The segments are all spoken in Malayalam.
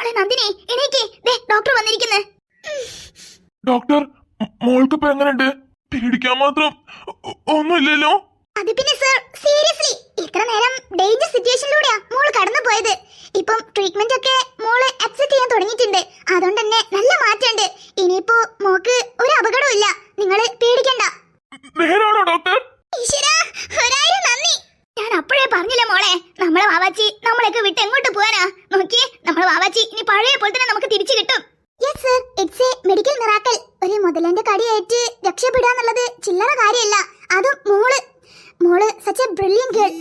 മോളെ നന്ദിനി എണീക്കേ. ദേ ഡോക്ടർ വന്നിരിക്കുന്നു. ഡോക്ടർ മോൾക്ക് ഇപ്പൊ എങ്ങനെയുണ്ട്? പേടിക്കാൻ മാത്രം. ഒന്നുമില്ലല്ലോ? അത് പിന്നെ സർ സീരിയസ്ലി ഇത്ര നേരം ഡേഞ്ചർ സിറ്റുവേഷനിലൂടെയാ മോൾ കടന്നു പോയത്. ഇപ്പം ട്രീറ്റ്മെന്റ് ഒക്കെ മോൾ അക്സെപ്റ്റ് ചെയ്യാൻ തുടങ്ങിയിട്ടുണ്ട്. അതുകൊണ്ട് തന്നെ നല്ല മാറ്റമുണ്ട്. ഇനിയിപ്പോ മോക്ക് ഒരു അപകടവും ഇല്ല. നിങ്ങൾ പേടിക്കണ്ട. നേരാണോ ഡോക്ടർ? ഈശ്വരാ, ഒരായിരം നന്ദി. ഞാൻ അപ്പോഴേ പറഞ്ഞില്ല മോളെ നമ്മളെ വാവാച്ചി നമ്മളെയൊക്കെ വിട്ട് എങ്ങോട്ട് പോവാനാ നോക്കിയേ നമ്മളെ വാവാച്ചി ഇനി പഴയ പോലെ തന്നെ നമുക്ക് തിരിച്ചു കിട്ടും. Yes sir it's a medical miracle ഒരു മുതലന്റെ കടിയേറ്റ് രക്ഷപ്പെടുക ചില്ലറ കാര്യമല്ല. അതും മോൾ. മോൾ സച്ച് എ ബ്രില്യൻ ഗേൾ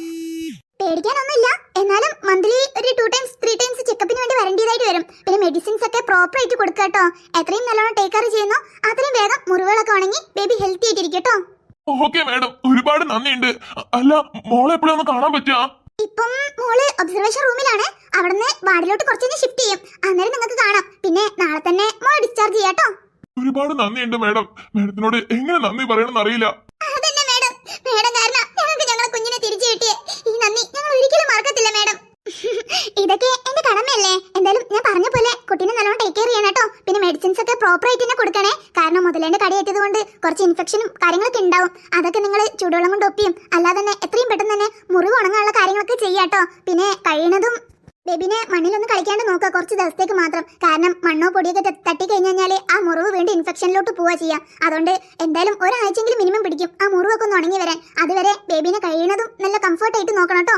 പേടിക്കാനൊന്നുമില്ല. എന്നാലും മന്ത്ലി ഒരു ടു ടൈംസ് ത്രീ ടൈംസ് ചെക്കപ്പിന് വേണ്ടി വരേണ്ടതായിട്ട് വരും. പിന്നെ മെഡിസിൻസ് ഒക്കെ പ്രോപ്പർ ആയിട്ട് കൊടുക്കുക കേട്ടോ. എത്രയും നല്ലോണം ടേക്ക് കെയർ ചെയ്യുന്നു. അത്രയും വേഗം മുറിവുകളൊക്കെ ഉണങ്ങി ബേബി ഹെൽത്തി ആയിട്ടിരിക്കട്ടോ. ഓക്കെ മാഡം ഒരുപാട് നന്ദിയുണ്ട്. അല്ല മോളെ എപ്പോഴും ഒന്ന് കാണാൻ പറ്റുക? ഇപ്പം മോൾ ഒബ്സർവേഷൻ റൂമിലാണ് അവിടുന്ന് വാർഡിലോട്ട് കുറച്ചൊന്ന് ഷിഫ്റ്റ് ചെയ്യും. അന്നേരം നിങ്ങൾക്ക് കാണാം. പിന്നെ നാളെ തന്നെ മോളെ ഡിസ്ചാർജ് ചെയ്യാട്ടോ ഒരുപാട് നന്ദിയുണ്ട് മാഡം. മാഡത്തിനോട് എങ്ങനെ നന്ദി പറയണമെന്ന് അറിയില്ല. അതന്നെ മാഡം. മാഡം കാരണം ഞങ്ങൾക്ക് ഞങ്ങളെ കുഞ്ഞിനെ തിരിച്ചു കിട്ടിയേ. ഈ നന്ദി ഞങ്ങൾ ഒരിക്കലും മറക്കത്തില്ല മാഡം. ഇതൊക്കെ എന്റെ കടമയല്ലേ? എന്തായാലും ഞാൻ പറഞ്ഞ പോലെ കുട്ടീനെ നല്ലോണം ടേക്ക് കെയർ ചെയ്യണം കേട്ടോ പിന്നെ മെഡിസിൻസ് ഒക്കെ പ്രോപ്പർ ആയിട്ട് തന്നെ കൊടുക്കണേ. കാരണം മുതലേന്റെ കടയേറ്റത് കൊണ്ട് കുറച്ച് ഇൻഫെക്ഷനും കാര്യങ്ങളൊക്കെ ഉണ്ടാവും. അതൊക്കെ നിങ്ങൾ ചൂടുവെള്ളം കൊണ്ട് ഒപ്പിയും. അല്ലാതെ തന്നെ എത്രയും പെട്ടെന്ന് തന്നെ മുറിവ് ഉണങ്ങാനുള്ള കാര്യങ്ങളൊക്കെ ചെയ്യാട്ടോ പിന്നെ കഴിയണതും ബേബിനെ മണ്ണിലൊന്ന് കളിക്കാണ്ട് നോക്കുക കുറച്ച് ദിവസത്തേക്ക് മാത്രം. കാരണം മണ്ണോ പൊടിയൊക്കെ തട്ടി കഴിഞ്ഞ് കഴിഞ്ഞാൽ ആ മുറിവ് വീണ്ടും ഇൻഫെക്ഷനിലോട്ട് പോവുക ചെയ്യാം. അതുകൊണ്ട് എന്തായാലും ഒരാഴ്ചയെങ്കിലും മിനിമം പിടിക്കും ആ മുറിവൊക്കെ ഒന്ന് ഉണങ്ങി വരാൻ. അതുവരെ ബേബിനെ കഴിയുന്നതും നല്ല കംഫർട്ടായിട്ട് നോക്കണം കേട്ടോ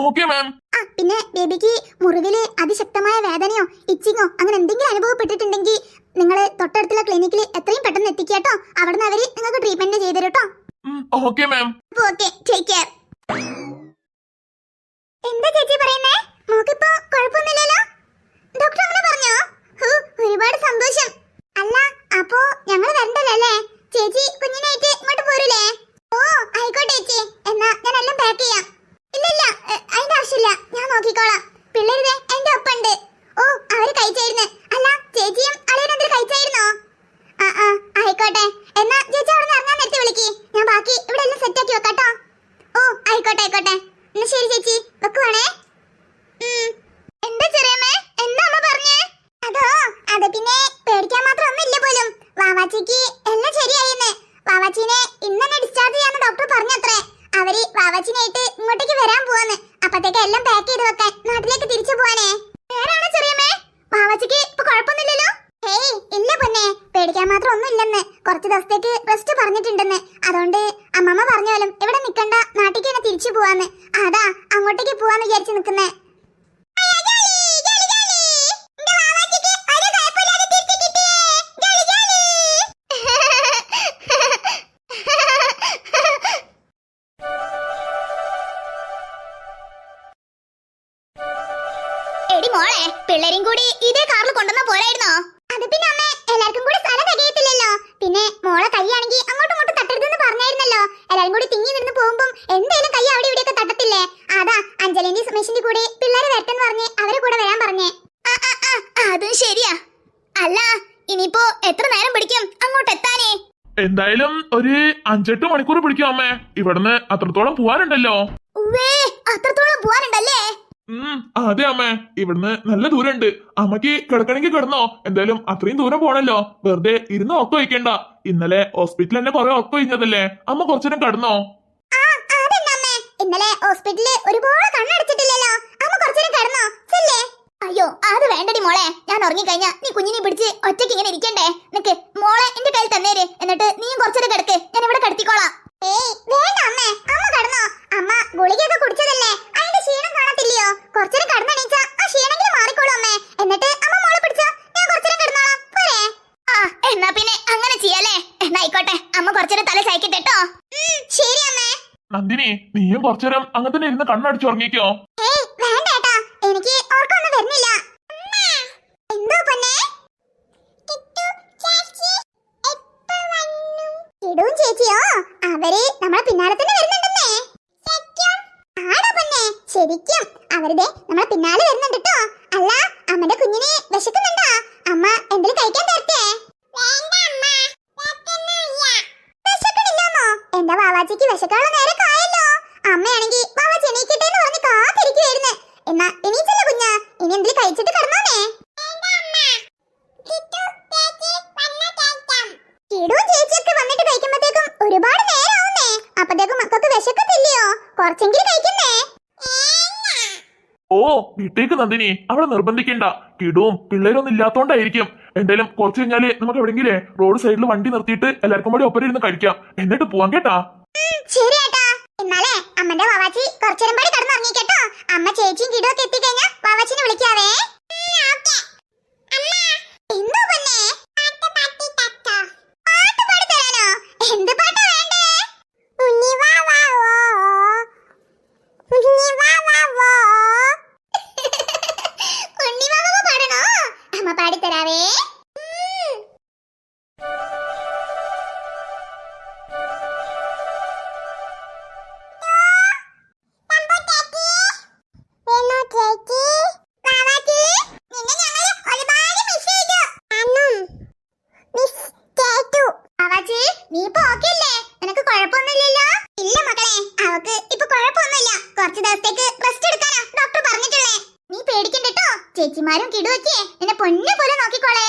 ഓക്കെ മാം ആ പിന്നെ ബേബിക്ക് മുറിവിൽ അതിശക്തമായ വേദനയോ ഇച്ചിങ്ങോ അങ്ങനെ എന്തെങ്കിലും അനുഭവപ്പെട്ടിട്ടുണ്ടെങ്കിൽ നിങ്ങൾ തൊട്ടടുത്തുള്ള ക്ലിനിക്കിൽ എത്രയും പെട്ടെന്ന് എത്തിക്കുക കേട്ടോ അവിടുന്ന് അവർ നിങ്ങൾക്ക് ട്രീറ്റ്മെന്റ് ചെയ്തു കേട്ടോ okay ma'am okay take care എന്താ ചേച്ചി പറയുന്നേ? മോക്കിപ്പോ കുഴപ്പമൊന്നുമില്ലല്ലോ. ഡോക്ടർ അങ്ങനെ പറഞ്ഞോ? ഒരുപാട് സന്തോഷം. അല്ല അപ്പോ ഞങ്ങൾ വരണ്ടല്ലേ? ചേച്ചി കുഞ്ഞിനായിട്ട് ഇങ്ങോട്ട് പോരൂലേ ഓ ആയിക്കോട്ടെ ചേച്ചി എന്നാ ഞാൻ എല്ലാം പാക്ക് ചെയ്യാം ഇല്ല ഇല്ല എ, അതിന്റെ ആവശ്യമില്ല ഞാൻ നോക്കിക്കോളാം പിള്ളേരുടെ എന്റെ ഒപ്പുണ്ട് ഓ അവർ കഴിച്ചായിരുന്നു അല്ല ചേച്ചിയും അളിയനെന്തൊരു കഴിച്ചായിരുന്നോ ആ ആ ആയിക്കോട്ടെ എന്നാ ചേച്ചി അവിടെ നിന്ന് ഇറങ്ങാൻ നേരത്തെ വിളിക്ക് ഞാൻ ബാക്കി ഇവിടെ എല്ലാം സെറ്റ് ആക്കി വെക്കാട്ടോ ഓ ആയിക്കോട്ടെ ആയിക്കോട്ടെ എന്നാ ശരി ചേച്ചി വെക്കുവാണേ ഉം. എന്താ ചെറിയമ്മേ എന്താ അമ്മ പറഞ്ഞേ അതോ അത് പിന്നെ പേടിക്കാൻ മാത്രം ഒന്നുമില്ല പോലും വാവാച്ചിക്ക് എല്ലാം ശരിയായിന്ന് വാവാച്ചിനെ ഇന്ന് തന്നെ ഡിസ്ചാർജ് ചെയ്യാന്ന് ഡോക്ടർ പറഞ്ഞത്രേ അവർ വാവാച്ചിനായിട്ട് ഇങ്ങോട്ടേക്ക് വരാൻ പോവാന്ന് അപ്പത്തേക്ക് എല്ലാം പാക്ക് ചെയ്ത് വെക്കാൻ നാട്ടിലേക്ക് തിരിച്ചു പോവാനേ നേരാണോ ചെറിയമ്മേ വാവാച്ചിക്ക് ഇപ്പൊ കുഴപ്പമൊന്നുമില്ലല്ലോ ഹേയ് ഇല്ല പൊന്നെ പേടിക്കാൻ മാത്രം ഒന്നും ഇല്ലെന്ന് കുറച്ച് ദിവസത്തേക്ക് റെസ്റ്റ് പറഞ്ഞിട്ടുണ്ടെന്ന്. അതുകൊണ്ട് അമ്മമ്മ പറഞ്ഞാലും ഇവിടെ നിക്കണ്ട നാട്ടിലേക്ക് തന്നെ തിരിച്ചു പോവാന്ന്. അതാ അങ്ങോട്ടേക്ക് പോവാന്ന് വിചാരിച്ചു നിക്കുന്നേ. എടി മോളെ പിള്ളേരും കൂടി ഇതേ കാറിൽ കൊണ്ടുവന്ന പോരായിരുന്നോ? അത് പിന്നെ അമ്മേ എല്ലാവർക്കും കൂടി സ്ഥലം തികയത്തില്ലല്ലോ. പിന്നെ മോളെ കൈയാണെങ്കിൽ അങ്ങോട്ടും ഇങ്ങോട്ടും തട്ടരുതെന്ന് പറഞ്ഞായിരുന്നല്ലോ. എല്ലാരും കൂടി തിങ്ങി നിന്ന് പോകുമ്പോൾ എന്തേലും കൈ അവിടെ ഇവിടെയൊക്കെ തട്ടത്തില്ലേ? അതാ അഞ്ജലിന്റെ സുമേഷിന്റെ കൂടെ പിള്ളേരെ വരട്ടെന്ന് പറഞ്ഞ് അവരെ കൂടെ വരാൻ പറഞ്ഞേ. അതും ശരിയാ. അല്ല ഇനിയിപ്പോ എത്ര നേരം പിടിക്കും അങ്ങോട്ട് എത്താനേ? എന്തായാലും ഒരു അഞ്ചെട്ട് മണിക്കൂർ പിടിക്കും അമ്മേ. ഇവിടുന്ന് അത്രത്തോളം പോവാനുണ്ടല്ലോ. ഉവ്വേ അത്രത്തോളം പോവാനുണ്ടല്ലേ? ഉം. അതെ അമ്മേ ഇവിടുന്ന് നല്ല ദൂരമുണ്ട്. അമ്മയ്ക്ക് കിടക്കണമെങ്കിൽ കിടന്നോ. എന്തായാലും അത്രയും ദൂരം പോണല്ലോ. വെറുതെ ഇരുന്ന് ഉറക്കം വയ്ക്കണ്ട ഇന്നലെ ഹോസ്പിറ്റലിൽ തന്നെ കുറെ ഉറക്കം കഴിഞ്ഞതല്ലേ അമ്മ കുറച്ചുനേരം കിടന്നോ? ആ അതന്നെ അമ്മേ. ഇന്നലെ ഹോസ്പിറ്റലിൽ ഒരുപാട് കണ്ണടച്ചിട്ടില്ലല്ലോ. അമ്മ കുറച്ചേരം കിടന്നോ? അയ്യോ അത് വേണ്ടടി മോളെ. ഞാൻ ഉറങ്ങി കഴിഞ്ഞാ നീ കുഞ്ഞിനെ പിടിച്ച് ഒറ്റയ്ക്ക് ഇങ്ങനെ ഇരിക്കണ്ടേ നിക്ക് മോളെ എന്റെ കയ്യിൽ തന്നേര് എന്നിട്ട് നീയും കുറച്ചേരം കിടക്ക് ഞാൻ ഇവിടെ കിടത്തിക്കോളാം ഏയ് വേണ്ട അമ്മേ അമ്മ കിടന്നോ അമ്മ ഗുളികയൊക്കെ കുടിച്ചതല്ലേ അതിന്റെ ക്ഷീണം കാണത്തില്ലയോ കുറച്ചേരം കിടന്നെണീച്ചാ ആ ക്ഷീണമെങ്കിലും മാറിക്കോളൂ അമ്മേ എന്നിട്ട് അമ്മ മോളെ പിടിച്ചോ ഞാൻ കുറച്ചേരം കിടന്നോളാം പോരെ ആ എന്നാ പിന്നെ അങ്ങനെ ചെയ്യാലേ എന്നാ ആയിക്കോട്ടെ അമ്മ കുറച്ചേരം തല ചായ്ക്കട്ടെ കേട്ടോ ശരി അമ്മേ നന്ദിനി നീയും കുറച്ചുനേരം അങ്ങനെ തന്നെ ഇരുന്ന് കണ്ണടിച്ചു ഉറങ്ങിക്കോ. എനിക്ക് ഓർക്കൊന്നും വരുന്നില്ല. എന്തോ നമ്മളെ പിന്നാലെ തന്നെ ആടാ ശരിക്കും. നമ്മളെ പിന്നാലെ അല്ല കുഞ്ഞിനെ എന്റെ വാവാച്ചിക്ക് വിശക്കാനുള്ള നേരം അമ്മയാണെങ്കിൽ വാവ ജനിക്കട്ടെ എന്ന് പറഞ്ഞ് കാത്തിരിക്കുവായിരുന്നു. എന്നാ എണീച്ചല്ല കുഞ്ഞാ. ഇനി എന്തിൽ കഴിച്ചിട്ട് കിടന്നാമേ കിടുവും ചേച്ചിയൊക്കെ വന്നിട്ട് കഴിക്കുമ്പോഴത്തേക്കും ഒരുപാട് നേരമാവുന്നേ അപ്പത്തേക്കും മക്കൾക്ക് വിശക്കത്തില്ലയോ? കുറച്ചെങ്കിലും കഴിക്കുന്നേ. ഓ വിട്ടേക്ക് നന്ദിനി. അവളെ നിർബന്ധിക്കണ്ട. കിടുവും പിള്ളേരൊന്നും ഇല്ലാത്തോണ്ടായിരിക്കും. എന്തായാലും കുറച്ച് കഴിഞ്ഞാൽ നമുക്ക് എവിടെങ്കിലേ റോഡ് സൈഡിൽ വണ്ടി നിർത്തിയിട്ട് എല്ലാവർക്കും കൂടി ഒപ്പം ഇരുന്ന് കഴിക്കാം. എന്നിട്ട് പോവാം കേട്ടാ. ശരി അമ്മന്റെ വാവാച്ചി കുറച്ചേരം പാടി കേട്ടോ. അമ്മ ചേച്ചിയും കിടുവൊക്കെ എത്തിക്കഴിഞ്ഞാൽ വാവാച്ചിനെ വിളിക്കാവേ. ഇമാരും കിടുവൊക്കെ. എന്നെ പൊന്നെ പോലെ നോക്കിക്കോളേ.